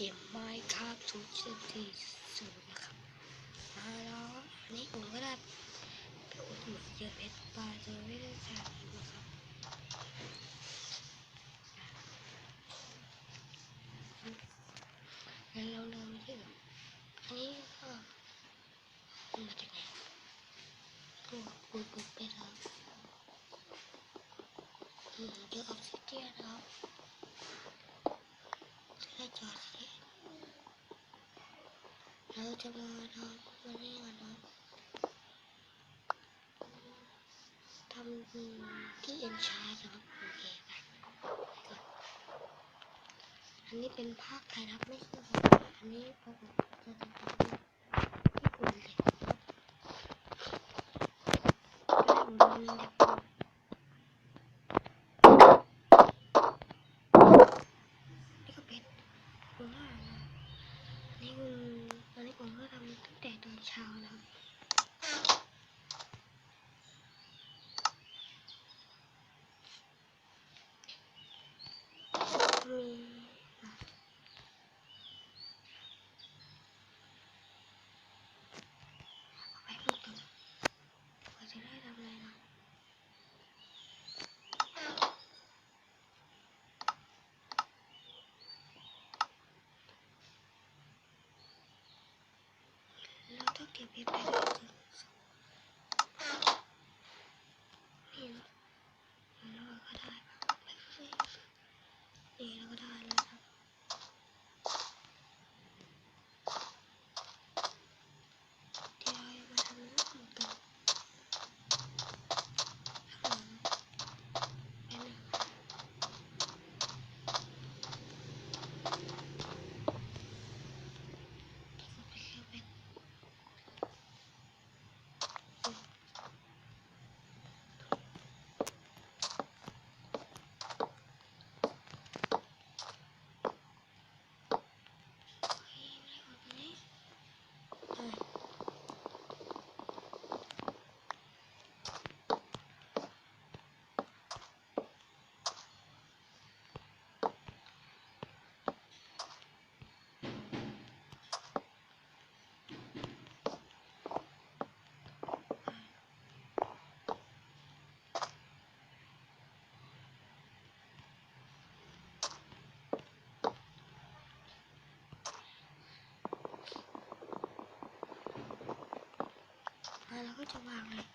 เกมไม้ครับศูนย์จุดสี่ศูนย์นะครับมาแล้วอันนี้ผมก็ได้ไปอุดหนุนเจอเพชรปลาโดยไม่ได้จ่ายนะครับงั้นเราเริ่มที่แบอันนี้ก็มาจากไหนก็อุดหนุนไปแล้วเจอออกซิเดียนครับให้จอด เราจะมาทำวันนี้กันนะทำที่เอ็นชาร์นะครับโอเคไปอันนี้เป็นภาคไทยครับไม่ใช่อันนี้กติจะทำญี่ปุ่นเลยไม่ได้ผมเด็กนี่ก็เป็นผมว่านะอันนี้คือ อันนี้ผมก็ทำตั้งแต่ตอนเช้าแล้วรับมีอะเอาไปพูดกันว่าจะได้ทำอะไรนะ เราต้องเก็บเพชรไปเลยนี่นะแล้วเราก็ได้แบบนี่เราก็ได้เลยครับเดี๋ยวเรามาทำน้ำมันกันข้างหลังเป็นหนึ่งก็ไปเชื่อเป็นเฮ้ยไม่ออกตรงนี้เออ อะเราก็จะวางเลย